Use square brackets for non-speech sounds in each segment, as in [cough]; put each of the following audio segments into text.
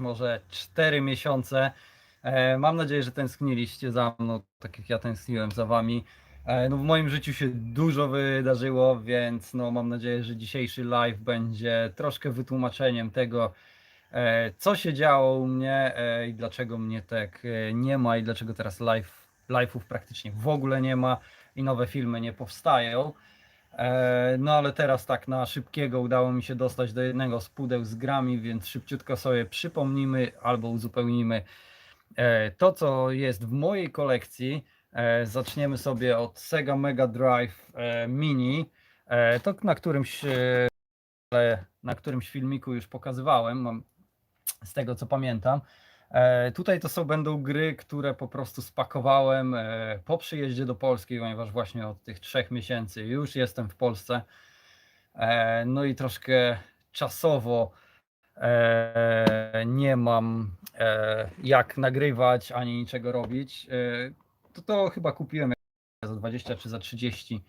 może 4 miesiące. E, Mam nadzieję, że tęskniliście za mną, tak jak ja tęskniłem za wami. E, No w moim życiu się dużo wydarzyło, więc no mam nadzieję, że dzisiejszy live będzie troszkę wytłumaczeniem tego, e, co się działo u mnie i dlaczego mnie tak nie ma i dlaczego teraz live, live'ów praktycznie w ogóle nie ma i nowe filmy nie powstają. E, No ale teraz tak na szybkiego udało mi się dostać do jednego z pudeł z grami, więc szybciutko sobie przypomnimy albo uzupełnimy e, to, co jest w mojej kolekcji. E, Zaczniemy sobie od Sega Mega Drive Mini. To na którymś, na którymś filmiku już pokazywałem, z tego co pamiętam. E, Tutaj to są będą gry, które po prostu spakowałem e, po przyjeździe do Polski, ponieważ właśnie od tych trzech miesięcy już jestem w Polsce. E, No i troszkę czasowo nie mam jak nagrywać ani niczego robić. To, to chyba kupiłem za 20 czy za 30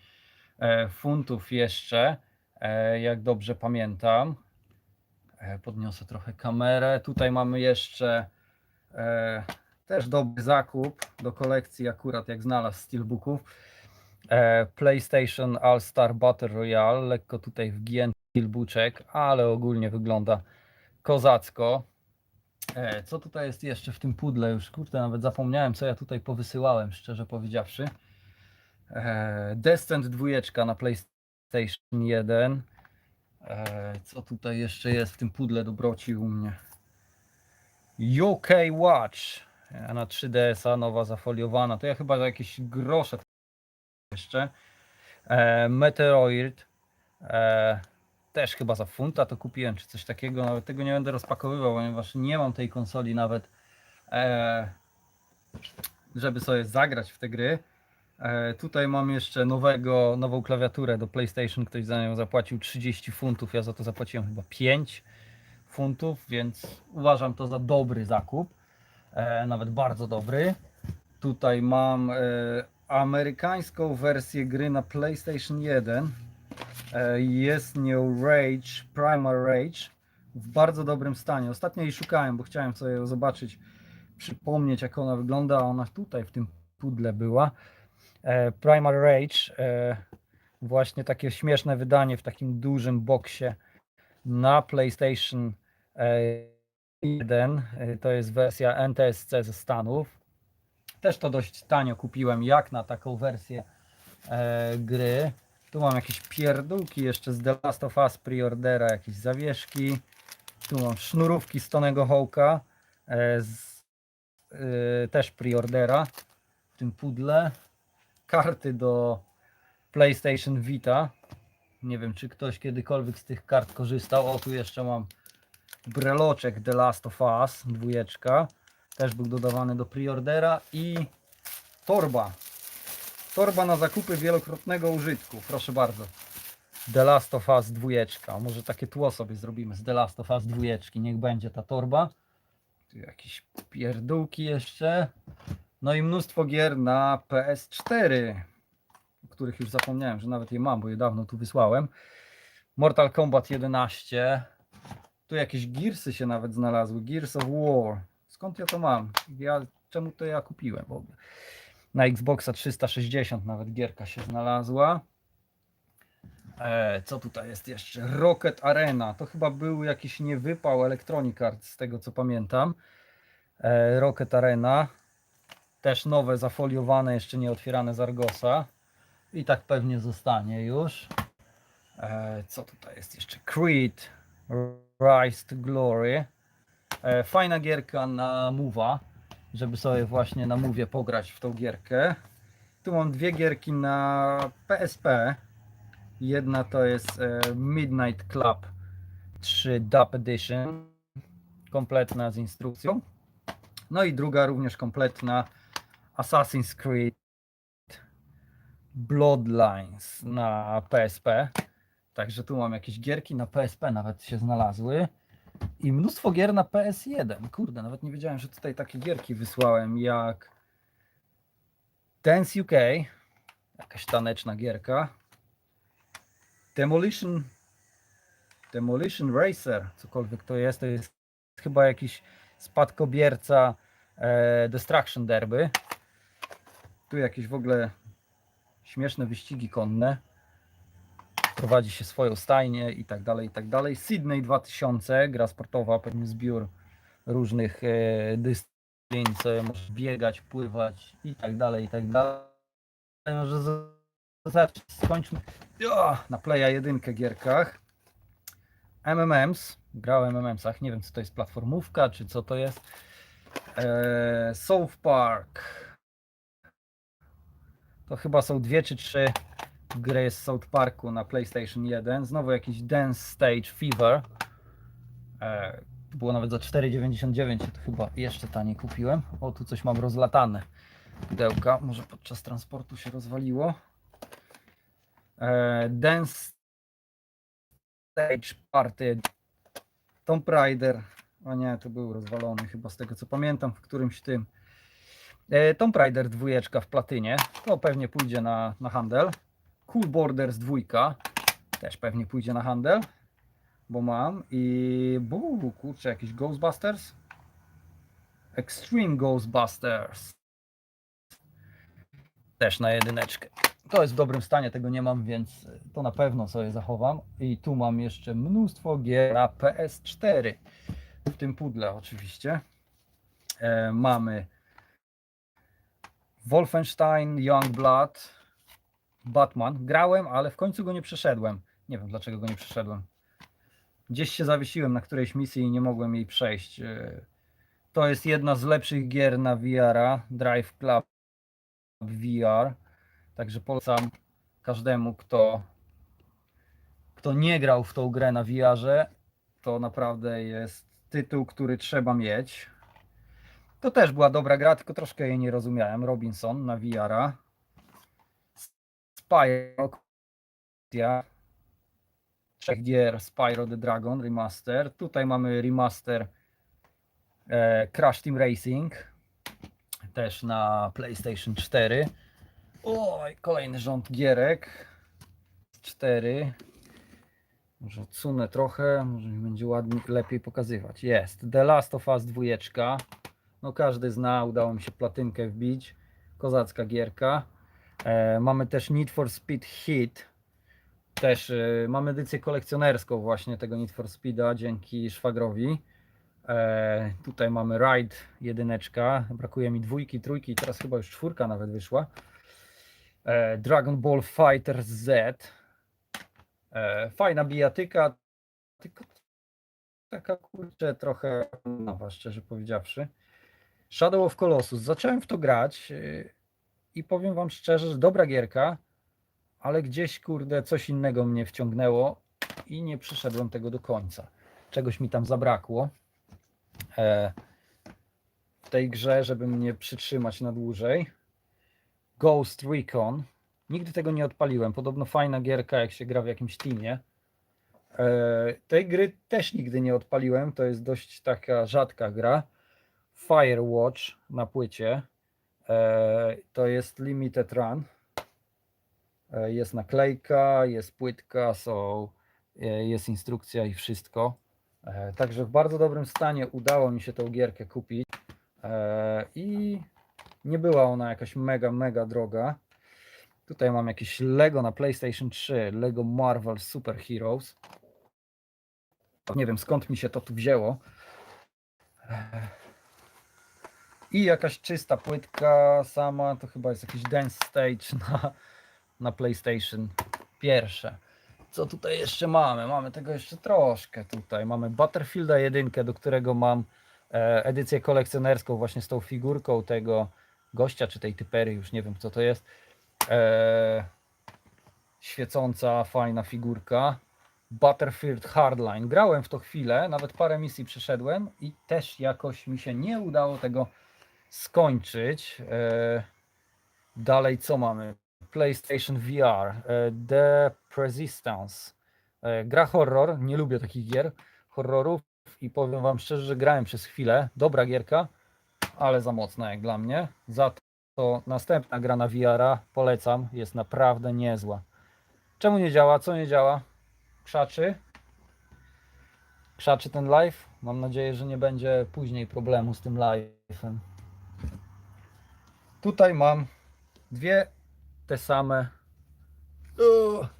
e, funtów jeszcze, jak dobrze pamiętam. Podniosę trochę kamerę. Tutaj mamy jeszcze e, też dobry zakup do kolekcji, akurat jak znalazł steelbooków. E, PlayStation All Star Battle Royale, lekko tutaj wgięty steelbooczek, ale ogólnie wygląda kozacko. E, co tutaj jest jeszcze w tym pudle? Już kurde, nawet zapomniałem, co ja tutaj powysyłałem, szczerze powiedziawszy. E, Descent 2 na PlayStation 1. E, co tutaj jeszcze jest w tym pudle dobroci u mnie? UK Watch na 3DS-a, nowa zafoliowana. To ja chyba za jakieś grosze jeszcze. E, Meteoroid. E, też chyba za funta to kupiłem, czy coś takiego. Nawet tego nie będę rozpakowywał, ponieważ nie mam tej konsoli nawet, e, żeby sobie zagrać w te gry. E, tutaj mam jeszcze nowego, nową klawiaturę do PlayStation. Ktoś za nią zapłacił 30 funtów. Ja za to zapłaciłem chyba 5 funtów, więc uważam to za dobry zakup. E, nawet bardzo dobry. Tutaj mam e, amerykańską wersję gry na PlayStation 1. E, jest nią Rage, Primal Rage w bardzo dobrym stanie. Ostatnio jej szukałem, bo chciałem sobie ją zobaczyć, przypomnieć jak ona wygląda, a ona tutaj w tym pudle była. E, Primal Rage, e, właśnie takie śmieszne wydanie w takim dużym boksie na PlayStation e, 1. E, To jest wersja NTSC ze Stanów. Też to dość tanio kupiłem, jak na taką wersję e, gry. Tu mam jakieś pierdółki jeszcze z The Last of Us preordera, jakieś zawieszki. Tu mam sznurówki z Tonego Hołka, e, z, e, też preordera w tym pudle. Karty do PlayStation Vita. Nie wiem, czy ktoś kiedykolwiek z tych kart korzystał. O, tu jeszcze mam breloczek The Last of Us, dwójeczka. Też był dodawany do preordera i torba. Torba na zakupy wielokrotnego użytku. Proszę bardzo. The Last of Us dwójeczka. Może takie tło sobie zrobimy z The Last of Us dwójeczki. Niech będzie ta torba. Tu jakieś pierdółki jeszcze. No i mnóstwo gier na PS4, o których już zapomniałem, że nawet je mam, bo je dawno tu wysłałem. Mortal Kombat 11. Tu jakieś Gearsy się nawet znalazły. Gears of War. Skąd ja to mam? Ja, czemu to ja kupiłem w ogóle? Na Xboxa 360 nawet gierka się znalazła. E, co tutaj jest jeszcze? Rocket Arena. To chyba był jakiś niewypał Electronic Arts, z tego co pamiętam. E, Rocket Arena. Też nowe, zafoliowane, jeszcze nie otwierane z Argosa. I tak pewnie zostanie już. E, co tutaj jest jeszcze? Creed. Rise to Glory. E, fajna gierka na Move'a, żeby sobie właśnie na Move'ie pograć w tą gierkę. Tu mam dwie gierki na PSP. Jedna to jest e, Midnight Club 3 Dub Edition, kompletna z instrukcją. No i druga również kompletna Assassin's Creed Bloodlines na PSP. Także tu mam jakieś gierki na PSP nawet się znalazły. I mnóstwo gier na PS1. Kurde, nawet nie wiedziałem, że tutaj takie gierki wysłałem jak Dance UK, jakaś taneczna gierka. Demolition Demolition Racer, cokolwiek to jest, to jest chyba jakiś spadkobierca e, Destruction Derby. Tu jakieś w ogóle śmieszne wyścigi konne. Prowadzi się swoją stajnię i tak dalej, i tak dalej. Sydney 2000, gra sportowa, pewnie zbiór różnych e, dyscyplin, co możesz biegać, pływać i tak dalej, i tak dalej. Może skończmy Jo, na Playa jedynkę gierkach. MMMs, grałem MMMsach, nie wiem co to jest platformówka, czy co to jest. Eee, South Park. To chyba są dwie czy trzy gry z South Parku na PlayStation 1. Znowu jakiś Dance Stage Fever. To było nawet za 4,99, to chyba jeszcze taniej kupiłem. O, tu coś mam rozlatane. Pudełka, może podczas transportu się rozwaliło. Eee, Dance Stage Party. Tomb Raider. O nie, to był rozwalony chyba z tego co pamiętam, w którymś tym. E, Tomb Raider dwójeczka w platynie. To pewnie pójdzie na, na handel. Cool Borders dwójka. Też pewnie pójdzie na handel. Bo mam. I bu, kurczę, jakiś Ghostbusters. Extreme Ghostbusters. Też na jedyneczkę. To jest w dobrym stanie, tego nie mam, więc to na pewno sobie zachowam. I tu mam jeszcze mnóstwo gier na PS4. W tym pudle oczywiście. E, mamy Wolfenstein, Youngblood, Batman. Grałem, ale w końcu go nie przeszedłem. Nie wiem dlaczego go nie przeszedłem. Gdzieś się zawiesiłem na którejś misji i nie mogłem jej przejść. E, To jest jedna z lepszych gier na VR-a. Drive Club VR. Także polecam każdemu, kto, kto nie grał w tą grę na VR-ze. To naprawdę jest tytuł, który trzeba mieć. To też była dobra gra, tylko troszkę jej nie rozumiałem. Robinson na VR-a. Spyro. Trzech gier Spyro the Dragon Remaster. Tutaj mamy remaster e, Crash Team Racing. Też na PlayStation 4. Oj, kolejny rząd gierek. 4. Może odsunę trochę, może mi będzie ładnie, lepiej pokazywać. Jest. The Last of Us 2. No każdy zna, udało mi się platynkę wbić. Kozacka gierka. E, mamy też Need for Speed Hit. Też e, mamy edycję kolekcjonerską właśnie tego Need for Speeda dzięki szwagrowi. E, tutaj mamy Ride jedyneczka. Brakuje mi dwójki, trójki, teraz chyba już czwórka nawet wyszła. E, Dragon Ball Fighter Z. E, fajna bijatyka, tylko taka kurczę trochę nowa, szczerze powiedziawszy. Shadow of Colossus. Zacząłem w to grać yy, i powiem wam szczerze, że dobra gierka, ale gdzieś kurde coś innego mnie wciągnęło i nie przyszedłem tego do końca. Czegoś mi tam zabrakło e, w tej grze, żeby mnie przytrzymać na dłużej. Ghost Recon. Nigdy tego nie odpaliłem. Podobno fajna gierka, jak się gra w jakimś teamie. E, tej gry też nigdy nie odpaliłem. To jest dość taka rzadka gra. Firewatch na płycie. E, to jest Limited Run. E, jest naklejka, jest płytka, są, e, jest instrukcja i wszystko. Także w bardzo dobrym stanie udało mi się tą gierkę kupić. I nie była ona jakaś mega, mega droga. Tutaj mam jakieś Lego na PlayStation 3, Lego Marvel Super Heroes. Nie wiem skąd mi się to tu wzięło. I jakaś czysta płytka sama, to chyba jest jakiś Dance Stage [laughs] na, na PlayStation pierwsze. Co tutaj jeszcze mamy? Mamy tego jeszcze troszkę tutaj. Mamy Battlefielda 1, do którego mam e, edycję kolekcjonerską właśnie z tą figurką tego gościa, czy tej typery, już nie wiem co to jest. E, świecąca, fajna figurka. Battlefield Hardline. Grałem w to chwilę, nawet parę misji przeszedłem i też jakoś mi się nie udało tego skończyć. E, dalej co mamy? PlayStation VR, e, The Persistence. E, gra horror, nie lubię takich gier horrorów i powiem wam szczerze, że grałem przez chwilę. Dobra gierka, ale za mocna jak dla mnie. Za to następna gra na VR-a polecam, jest naprawdę niezła. Czemu nie działa? Co nie działa? Krzaczy. Krzaczy ten live? Mam nadzieję, że nie będzie później problemu z tym live'em. Tutaj mam dwie te same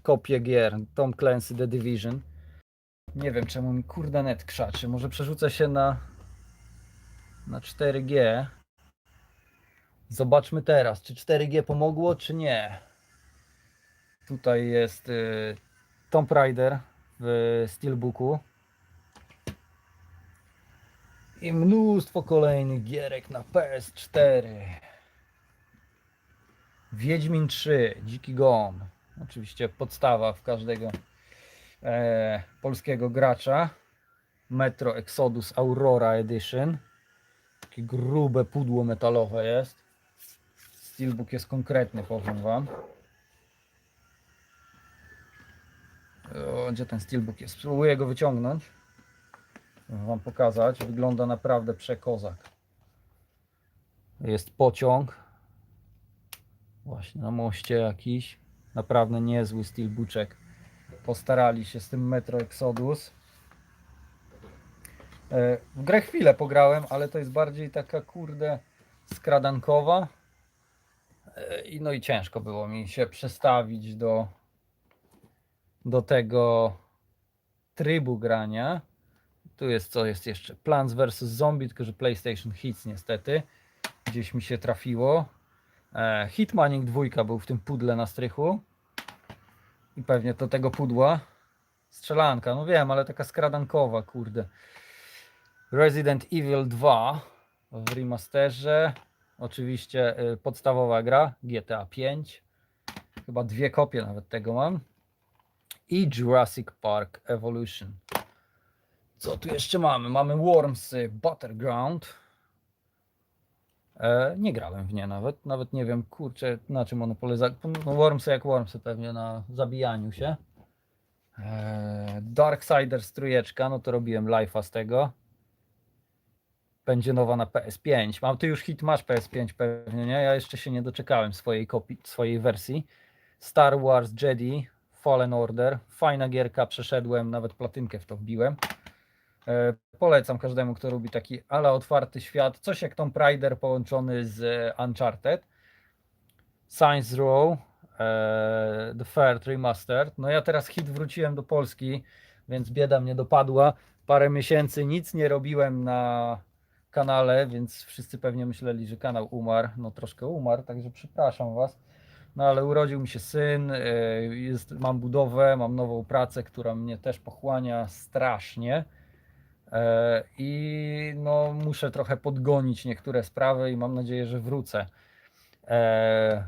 kopie gier. Tom Clancy The Division. Nie wiem czemu mi kurde net krzaczy. Może przerzucę się na na 4G. Zobaczmy teraz, czy 4G pomogło, czy nie. Tutaj jest y, Tomb Raider w Steelbooku. I mnóstwo kolejnych gierek na PS4. Wiedźmin 3, Dziki Gon. Oczywiście podstawa w każdego e, polskiego gracza. Metro Exodus Aurora Edition. Takie grube pudło metalowe jest. Steelbook jest konkretny, powiem Wam. O, gdzie ten steelbook jest? Spróbuję go wyciągnąć. Wam pokazać. Wygląda naprawdę przekozak. Jest pociąg. Właśnie na moście jakiś. Naprawdę niezły steelbooczek. Postarali się z tym Metro Exodus. E, W grę chwilę pograłem, ale to jest bardziej taka kurde skradankowa. E, I no i ciężko było mi się przestawić do, do tego trybu grania. Tu jest co jest jeszcze? Plants vs Zombie, tylko że PlayStation Hits niestety. Gdzieś mi się trafiło. E, Hitmaning 2 był w tym pudle na strychu. I pewnie do tego pudła. Strzelanka, no wiem, ale taka skradankowa, kurde. Resident Evil 2 w remasterze. Oczywiście y, podstawowa gra GTA 5. Chyba dwie kopie nawet tego mam. I Jurassic Park Evolution. Co tu jeszcze mamy? Mamy Wormsy Battleground. E, nie grałem w nie nawet. Nawet nie wiem, kurczę, na czym one polegają. No, Wormsy jak Wormsy pewnie na zabijaniu się. E, Darksiders trójeczka, no to robiłem live'a z tego będzie nowa na PS5. Mam ty już hit, masz PS5 pewnie, nie? Ja jeszcze się nie doczekałem swojej kopii, swojej wersji. Star Wars Jedi Fallen Order. Fajna gierka, przeszedłem, nawet platynkę w to wbiłem. E, polecam każdemu, kto lubi taki ale otwarty świat. Coś jak Tomb Raider połączony z Uncharted. Science Row, e, The Third Remastered. No ja teraz hit wróciłem do Polski, więc bieda mnie dopadła. Parę miesięcy nic nie robiłem na kanale, więc wszyscy pewnie myśleli, że kanał umarł. No troszkę umarł, także przepraszam Was. No ale urodził mi się syn, e, jest, mam budowę, mam nową pracę, która mnie też pochłania strasznie. E, I no, muszę trochę podgonić niektóre sprawy i mam nadzieję, że wrócę. E,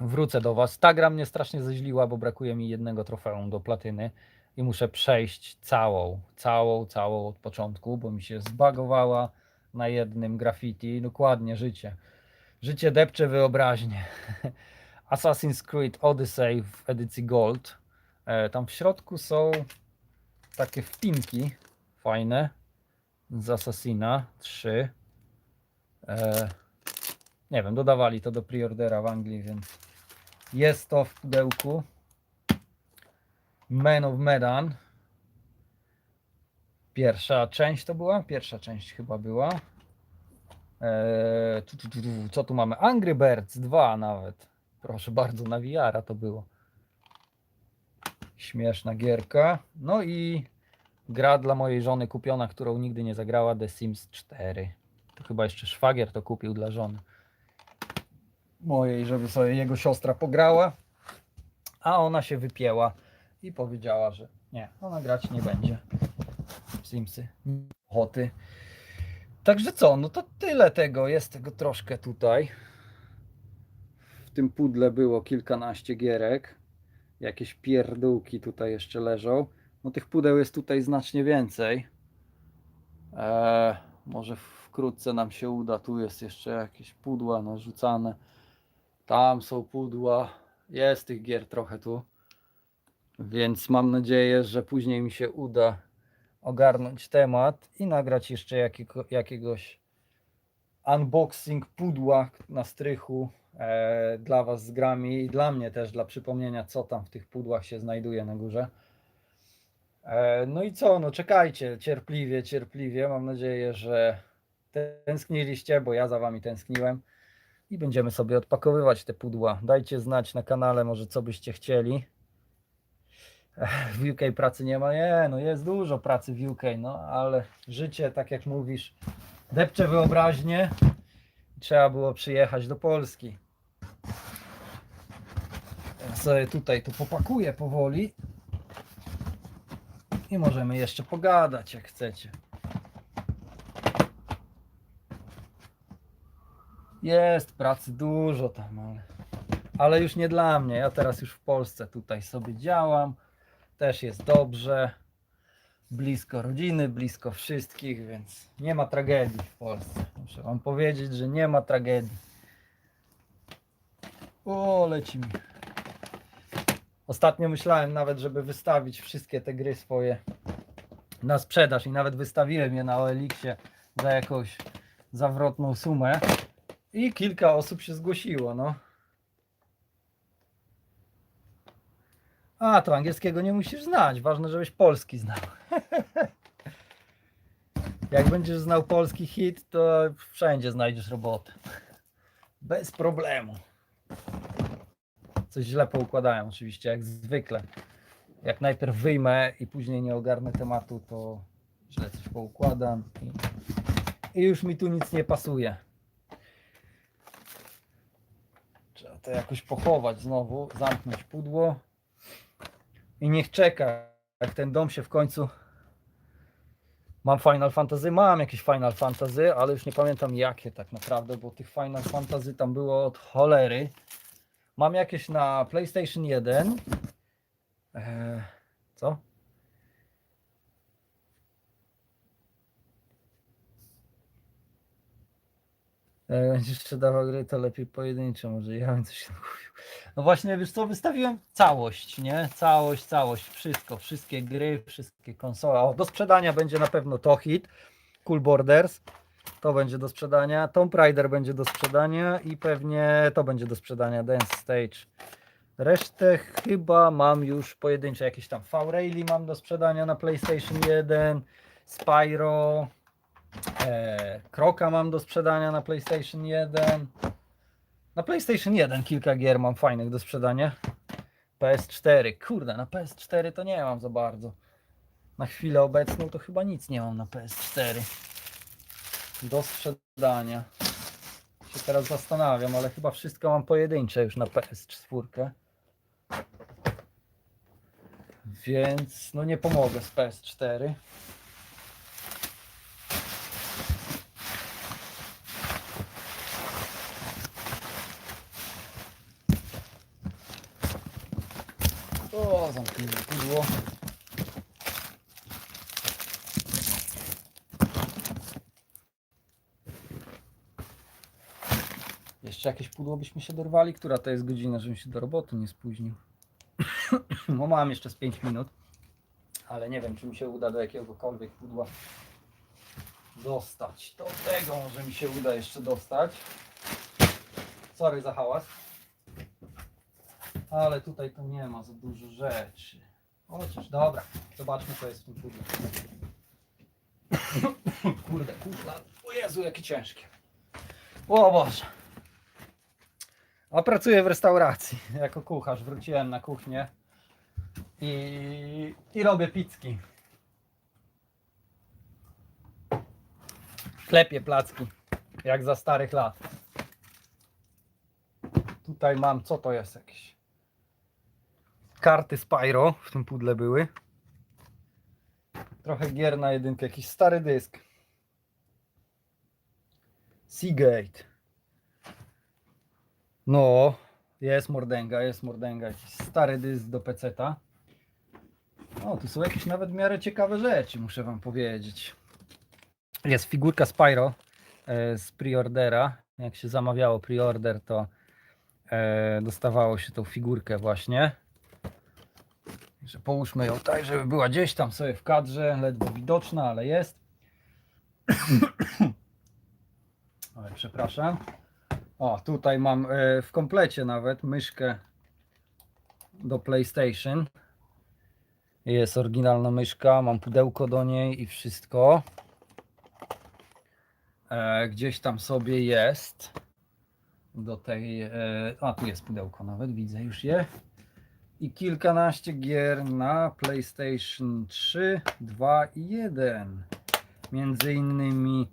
Wrócę do Was. Ta gra mnie strasznie zeźliła, bo brakuje mi jednego trofeum do platyny i muszę przejść całą, całą, całą od początku, bo mi się zbagowała na jednym graffiti. Dokładnie, życie. Życie depcze wyobraźnię. [laughs] Assassin's Creed Odyssey w edycji Gold. E, tam w środku są takie wpinki fajne z Assassina 3. E, nie wiem, dodawali to do preordera w Anglii, więc jest to w pudełku. Man of Medan. Pierwsza część to była? Pierwsza część chyba była. Eee, tu, tu, tu, tu, co tu mamy? Angry Birds 2 nawet. Proszę bardzo, na VR to było. Śmieszna gierka. No i gra dla mojej żony kupiona, którą nigdy nie zagrała, The Sims 4. To chyba jeszcze szwagier to kupił dla żony. Mojej, żeby sobie jego siostra pograła. A ona się wypięła i powiedziała, że nie, ona grać nie będzie Simsy. Ochoty. Także co, no to tyle tego, jest tego troszkę tutaj. W tym pudle było kilkanaście gierek. Jakieś pierdółki tutaj jeszcze leżą. No tych pudeł jest tutaj znacznie więcej. Eee, może wkrótce nam się uda. Tu jest jeszcze jakieś pudła narzucane. Tam są pudła. Jest tych gier trochę tu. Więc mam nadzieję, że później mi się uda ogarnąć temat i nagrać jeszcze jakiego, jakiegoś unboxing pudła na strychu e, dla Was z grami i dla mnie też, dla przypomnienia, co tam w tych pudłach się znajduje na górze. E, No i co, no czekajcie, cierpliwie, cierpliwie. Mam nadzieję, że tęskniliście, bo ja za wami tęskniłem. I będziemy sobie odpakowywać te pudła. Dajcie znać na kanale, może co byście chcieli. W UK pracy nie ma. Nie, no jest dużo pracy w UK, no ale życie, tak jak mówisz, depcze wyobraźnię. Trzeba było przyjechać do Polski. Ja sobie tutaj to popakuję powoli. I możemy jeszcze pogadać, jak chcecie. Jest pracy dużo tam, ale, ale już nie dla mnie. Ja teraz już w Polsce tutaj sobie działam. Też jest dobrze. Blisko rodziny, blisko wszystkich, więc nie ma tragedii w Polsce. Muszę Wam powiedzieć, że nie ma tragedii. O, leci mi. Ostatnio myślałem nawet, żeby wystawić wszystkie te gry swoje na sprzedaż i nawet wystawiłem je na OLX-ie za jakąś zawrotną sumę i kilka osób się zgłosiło, no. A, to angielskiego nie musisz znać, ważne, żebyś polski znał. [laughs] Jak będziesz znał polski hit, to wszędzie znajdziesz robotę. Bez problemu. Coś źle poukładałem oczywiście, jak zwykle. Jak najpierw wyjmę i później nie ogarnę tematu, to źle coś poukładam i, i już mi tu nic nie pasuje. Trzeba to jakoś pochować znowu, zamknąć pudło i niech czeka, jak ten dom się w końcu... Mam Final Fantasy, mam jakieś Final Fantasy, ale już nie pamiętam jakie tak naprawdę, bo tych Final Fantasy tam było od cholery. Mam jakieś na PlayStation 1. Eee, co? Jak będziesz sprzedawał gry, to lepiej pojedyncze, może ja bym coś kupił. No właśnie, wiesz co, wystawiłem całość, nie? Całość, całość, wszystko, wszystkie gry, wszystkie konsole. O, do sprzedania będzie na pewno to hit, Cool Borders, to będzie do sprzedania, Tomb Raider będzie do sprzedania i pewnie to będzie do sprzedania, Dance Stage. Resztę chyba mam już pojedyncze, jakieś tam V-Rayli mam do sprzedania na PlayStation 1, Spyro, e, Kroka mam do sprzedania na PlayStation 1. Na PlayStation 1 kilka gier mam fajnych do sprzedania. PS4, kurde, na PS4 to nie mam za bardzo. Na chwilę obecną to chyba nic nie mam na PS4 do sprzedania. Się teraz zastanawiam, ale chyba wszystko mam pojedyncze już na PS4. Więc no nie pomogę z PS4. O, zamknijmy pudło. Jeszcze jakieś pudło byśmy się dorwali? Która to jest godzina, żebym się do roboty nie spóźnił? [coughs] No mam jeszcze z 5 minut, ale nie wiem, czy mi się uda do jakiegokolwiek pudła dostać. Do tego może mi się uda jeszcze dostać. Sorry za hałas. Ale tutaj to nie ma za dużo rzeczy. Chociaż, dobra, zobaczmy co jest w tym pudle. [coughs] Kurde, kurde, o Jezu, jakie ciężkie. O Boże. A pracuję w restauracji jako kucharz. Wróciłem na kuchnię i, i robię pizzki. Klepię placki, jak za starych lat. Tutaj mam, co to jest jakieś? Karty Spyro w tym pudle były. Trochę gier na jedynkę, jakiś stary dysk. Seagate. No, jest mordęga, jest mordęga. Jakiś stary dysk do peceta. O, tu są jakieś nawet w miarę ciekawe rzeczy, muszę wam powiedzieć. Jest figurka Spyro e, z preordera. Jak się zamawiało preorder, to e, dostawało się tą figurkę właśnie. Że połóżmy ją tak, żeby była gdzieś tam sobie w kadrze, ledwo widoczna, ale jest. [coughs] Ale przepraszam. O, tutaj mam e, w komplecie nawet myszkę do PlayStation. Jest oryginalna myszka, mam pudełko do niej i wszystko. E, gdzieś tam sobie jest. Do tej. E, a tu jest pudełko nawet, widzę już je. I kilkanaście gier na PlayStation 3, 2 i 1. Między innymi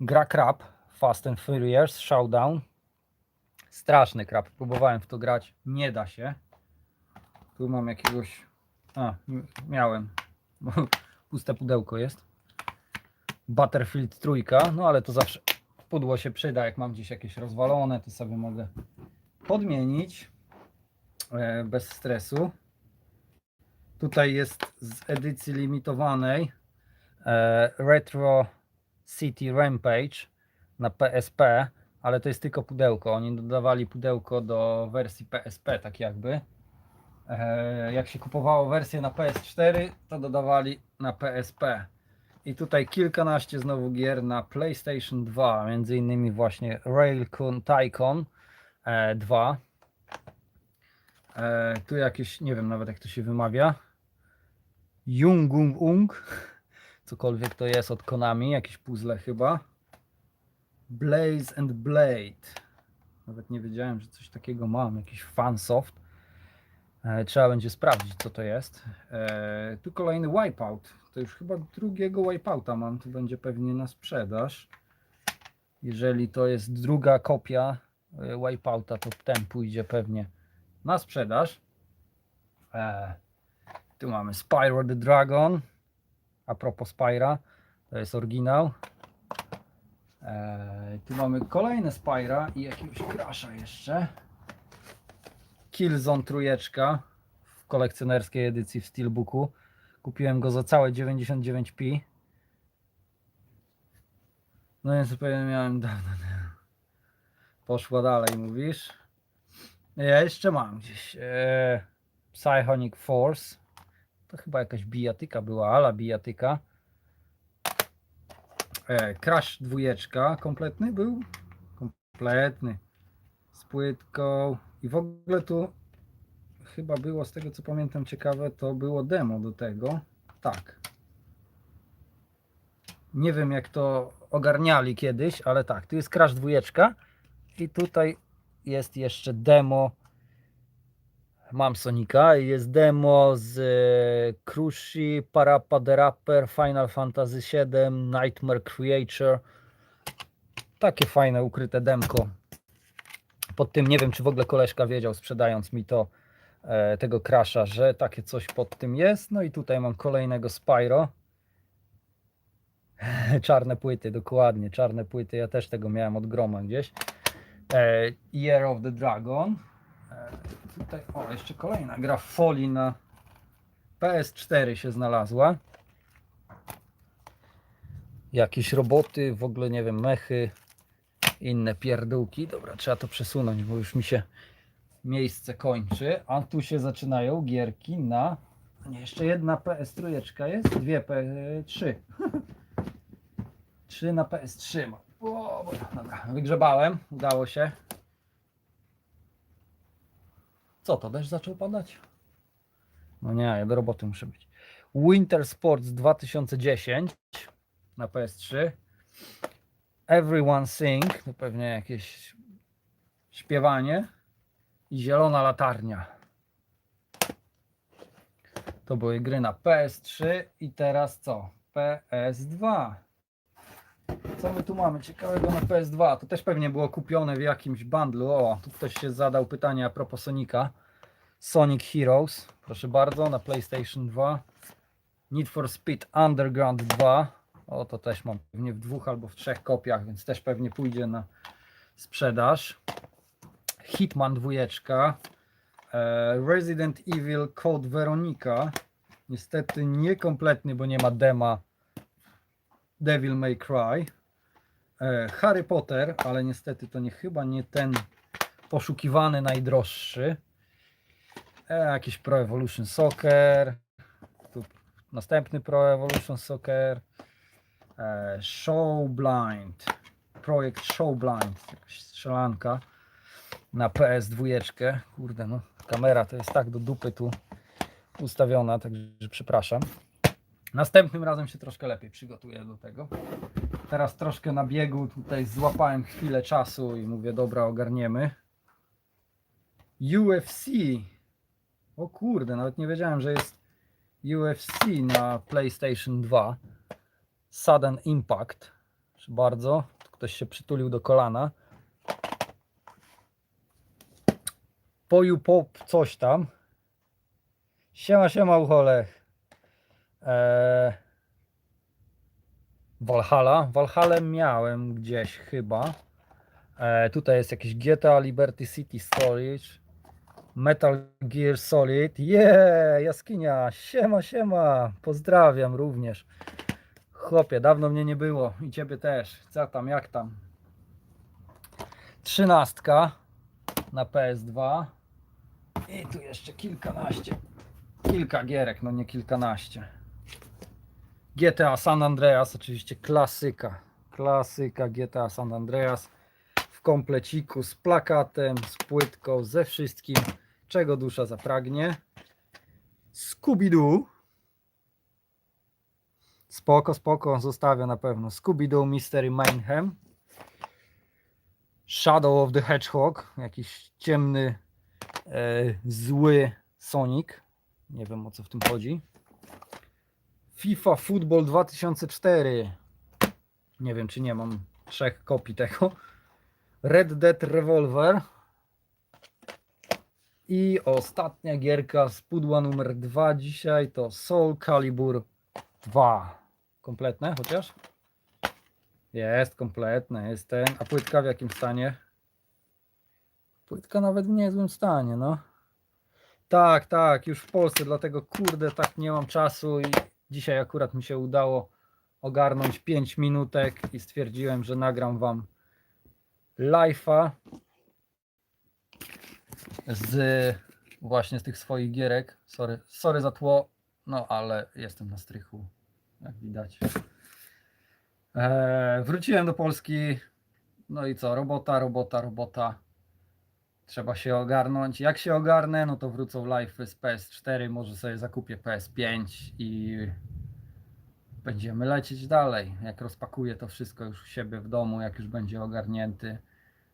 gra Crab, Fast and Furious, Showdown. Straszny krab, próbowałem w to grać, nie da się. Tu mam jakiegoś. A, miałem. [laughs] Puste pudełko jest. Battlefield trójka, no ale to zawsze pudło się przyda, jak mam gdzieś jakieś rozwalone, to sobie mogę podmienić e, bez stresu. Tutaj jest z edycji limitowanej e, Retro City Rampage na PSP, ale to jest tylko pudełko. Oni dodawali pudełko do wersji PSP, tak jakby. E, jak się kupowało wersję na PS4, to dodawali na PSP. I tutaj kilkanaście znowu gier na PlayStation 2, między innymi właśnie Railgun Tycoon e, 2. E, tu jakieś, nie wiem nawet jak to się wymawia. Jungung Ung, cokolwiek to jest od Konami, jakieś puzzle chyba. Blaze and Blade. Nawet nie wiedziałem, że coś takiego mam, jakiś fansoft. E, Trzeba będzie sprawdzić, co to jest. E, tu kolejny Wipeout. To już chyba drugiego Wipeouta mam. Tu będzie pewnie na sprzedaż. Jeżeli to jest druga kopia e, Wipeouta, to ten pójdzie pewnie na sprzedaż. Tu mamy Spyro the Dragon. A propos Spyra, to jest oryginał. E, tu mamy kolejne Spyra i jakiegoś Crasha jeszcze. Killzone trójeczka w kolekcjonerskiej edycji w Steelbooku. Kupiłem go za całe 99p. No więc zupełnie miałem dawno. Poszła dalej, mówisz? Ja jeszcze mam gdzieś e, Psychonic Force. To chyba jakaś bijatyka była, ala bijatyka. E, Crash dwójeczka kompletny był? Kompletny. Z płytką. I w ogóle tu chyba było, z tego co pamiętam ciekawe, to było demo do tego. Tak. Nie wiem jak to ogarniali kiedyś, ale tak, tu jest Crash dwójeczka i tutaj jest jeszcze demo Mam Sonika jest demo z e, Crushi, Parappa the Rapper, Final Fantasy VII, Nightmare Creature. Takie fajne, ukryte demko. Pod tym nie wiem, czy w ogóle koleżka wiedział, sprzedając mi to e, tego Crasha, że takie coś pod tym jest. No i tutaj mam kolejnego Spyro. [laughs] Czarne płyty, dokładnie, czarne płyty. Ja też tego miałem od groma gdzieś. E, Year of the Dragon. E, tutaj, o, jeszcze kolejna gra folii na PS4 się znalazła. Jakieś roboty, w ogóle nie wiem, mechy, inne pierdółki. Dobra, trzeba to przesunąć, bo już mi się miejsce kończy. A tu się zaczynają gierki na. Nie, jeszcze jedna PS3 jest, dwie PS3. [laughs] Trzy na PS3 mam. O, dobra, wygrzebałem, udało się. Co to, deszcz zaczął padać? No nie, ja do roboty muszę być. Winter Sports 2010 na PS3. Everyone Sing, to pewnie jakieś śpiewanie. I Zielona Latarnia. To były gry na PS3 i teraz co? PS2. Co my tu mamy ciekawego na PS2? To też pewnie było kupione w jakimś bundlu. O, tu ktoś się zadał pytanie a propos Sonika. Sonic Heroes, proszę bardzo, na PlayStation 2. Need for Speed Underground 2. O, to też mam pewnie w dwóch albo w trzech kopiach, więc też pewnie pójdzie na sprzedaż. Hitman 2. E, Resident Evil Code Veronica. Niestety niekompletny, bo nie ma dema Devil May Cry. E, Harry Potter, ale niestety to nie chyba nie ten poszukiwany najdroższy. E, jakiś Pro Evolution Soccer. Tu następny Pro Evolution Soccer. E, Show Blind. Projekt Show Blind. Jakaś strzelanka na PS2. Kurde, no kamera to jest tak do dupy tu ustawiona, także przepraszam. Następnym razem się troszkę lepiej przygotuję do tego. Teraz troszkę na biegu, tutaj złapałem chwilę czasu i mówię, dobra, ogarniemy. UFC. O kurde, nawet nie wiedziałem, że jest UFC na PlayStation 2. Sudden Impact. Bardzo. Ktoś się przytulił do kolana. Poju pop coś tam. Siema, siema Ucholech. Eee... Valhalla. Valhalla miałem gdzieś chyba. E, tutaj jest jakieś GTA Liberty City Storage. Metal Gear Solid. Yeah, jaskinia. Siema, siema. Pozdrawiam również. Chłopie, dawno mnie nie było i ciebie też. Co tam, jak tam? Trzynastka na PS2. I tu jeszcze kilkanaście. Kilka gierek, no nie kilkanaście. GTA San Andreas, oczywiście klasyka. Klasyka GTA San Andreas w kompleciku z plakatem, z płytką, ze wszystkim, czego dusza zapragnie. Scooby-Doo. Spoko, spoko, zostawię na pewno. Scooby-Doo Mystery Mayhem. Shadow of the Hedgehog, jakiś ciemny, e, zły Sonic. Nie wiem o co w tym chodzi. FIFA Football 2004. Nie wiem, czy nie mam trzech kopii tego. Red Dead Revolver. I ostatnia gierka z pudła numer 2 dzisiaj to Soul Calibur 2. Kompletne chociaż? Jest kompletne, jest ten. A płytka w jakim stanie? Płytka nawet w niezłym stanie, no. Tak, tak, już w Polsce, dlatego kurde, tak nie mam czasu i dzisiaj akurat mi się udało ogarnąć 5 minutek i stwierdziłem, że nagram wam live'a z właśnie z tych swoich gierek. Sorry, sorry za tło, no ale jestem na strychu, jak widać. Eee, wróciłem do Polski, no i co, robota, robota, robota. Trzeba się ogarnąć. Jak się ogarnę, no to wrócą live z PS4, może sobie zakupię PS5 i będziemy lecieć dalej. Jak rozpakuję to wszystko już u siebie w domu, jak już będzie ogarnięty.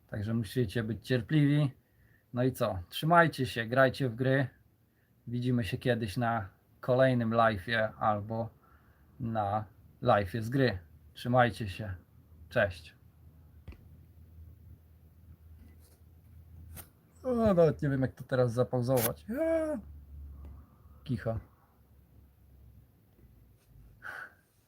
Także musicie być cierpliwi. No i co? Trzymajcie się, grajcie w gry. Widzimy się kiedyś na kolejnym live'ie albo na live'ie z gry. Trzymajcie się. Cześć. O, nawet nie wiem jak to teraz zapauzować. Kicha.